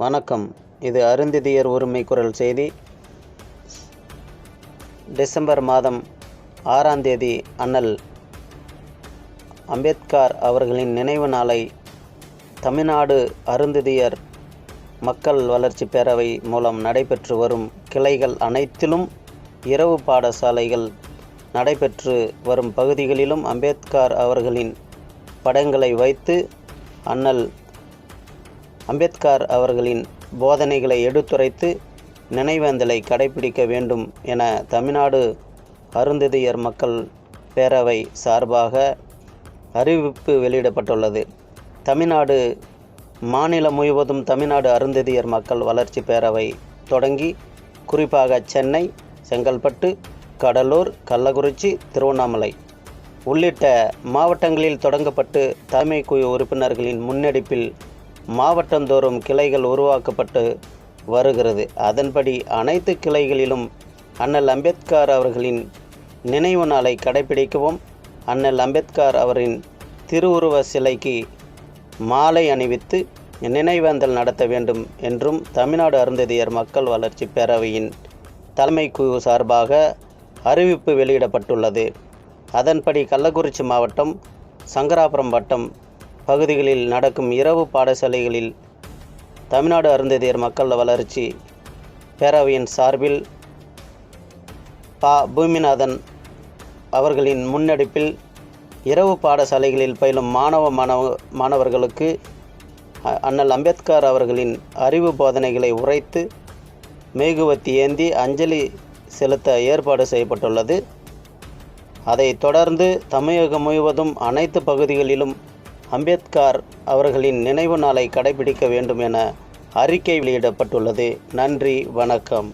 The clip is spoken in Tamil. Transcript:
வணக்கம். இது அருந்திதியர் உரிமை குரல் செய்தி. டிசம்பர் மாதம் ஆறாம் தேதி அண்ணல் அம்பேத்கர் அவர்களின் நினைவு நாளை தமிழ்நாடு அருந்திதியர் மக்கள் வளர்ச்சி பேரவை மூலம் நடைபெற்று வரும் கிளைகள் அனைத்திலும் இரவு பாடசாலைகள் நடைபெற்று வரும் பகுதிகளிலும் அம்பேத்கர் அவர்களின் படங்களை வைத்து அண்ணல் அம்பேத்கர் அவர்களின் போதனைகளை எடுத்துரைத்து நினைவேந்தலை கடைபிடிக்க வேண்டும் என தமிழ்நாடு அருந்ததியர் மக்கள் பேரவை சார்பாக அறிவிப்பு வெளியிடப்பட்டுள்ளது. தமிழ்நாடு மாநிலம் முழுவதும் தமிழ்நாடு அருந்ததியர் மக்கள் வளர்ச்சி பேரவை தொடங்கி குறிப்பாக சென்னை செங்கல்பட்டு கடலூர் கள்ளக்குறிச்சி திருவண்ணாமலை உள்ளிட்ட மாவட்டங்களில் தொடங்கப்பட்டு தலைமை குழு உறுப்பினர்களின் முன்னெடுப்பில் மாவட்டந்தோறும் கிளைகள் உருவாக்கப்பட்டு வருகிறது. அதன்படி அனைத்து கிளைகளிலும் அண்ணல் அம்பேத்கர் அவர்களின் நினைவு நாளை கடைபிடிக்கவும். அண்ணல் அம்பேத்கர் அவரின் திருவுருவ சிலைக்கு மாலை அணிவித்து நினைவேந்தல் நடத்த வேண்டும் என்றும் தமிழ்நாடு அருந்ததியர் மக்கள் வளர்ச்சி பேரவையின் தலைமை குழு சார்பாக அறிவிப்பு வெளியிடப்பட்டுள்ளது. அதன்படி கள்ளக்குறிச்சி மாவட்டம் சங்கராபுரம் வட்டம் பகுதிகளில் நடக்கும் இரவு பாடசாலைகளில் தமிழ்நாடு அருந்ததியர் மக்கள் வளர்ச்சி பேரவையின் சார்பில் பா. பூமிநாதன் அவர்களின் முன்னெடுப்பில் இரவு பாடசாலைகளில் பயிலும் மாணவ மாணவ மாணவர்களுக்கு அ- அண்ணல் அம்பேத்கர் அவர்களின் அறிவு போதனைகளை உரைத்து மேகுவத்தி ஏந்தி அஞ்சலி செலுத்த ஏற்பாடு செய்யப்பட்டுள்ளது. அதைத் தொடர்ந்து தமிழகம் முழுவதும் அனைத்து பகுதிகளிலும் அம்பேத்கார் அவர்களின் நினைவு நாளை கடைபிடிக்க வேண்டும் என அறிக்கை வெளியிடப்பட்டுள்ளது. நன்றி வணக்கம்.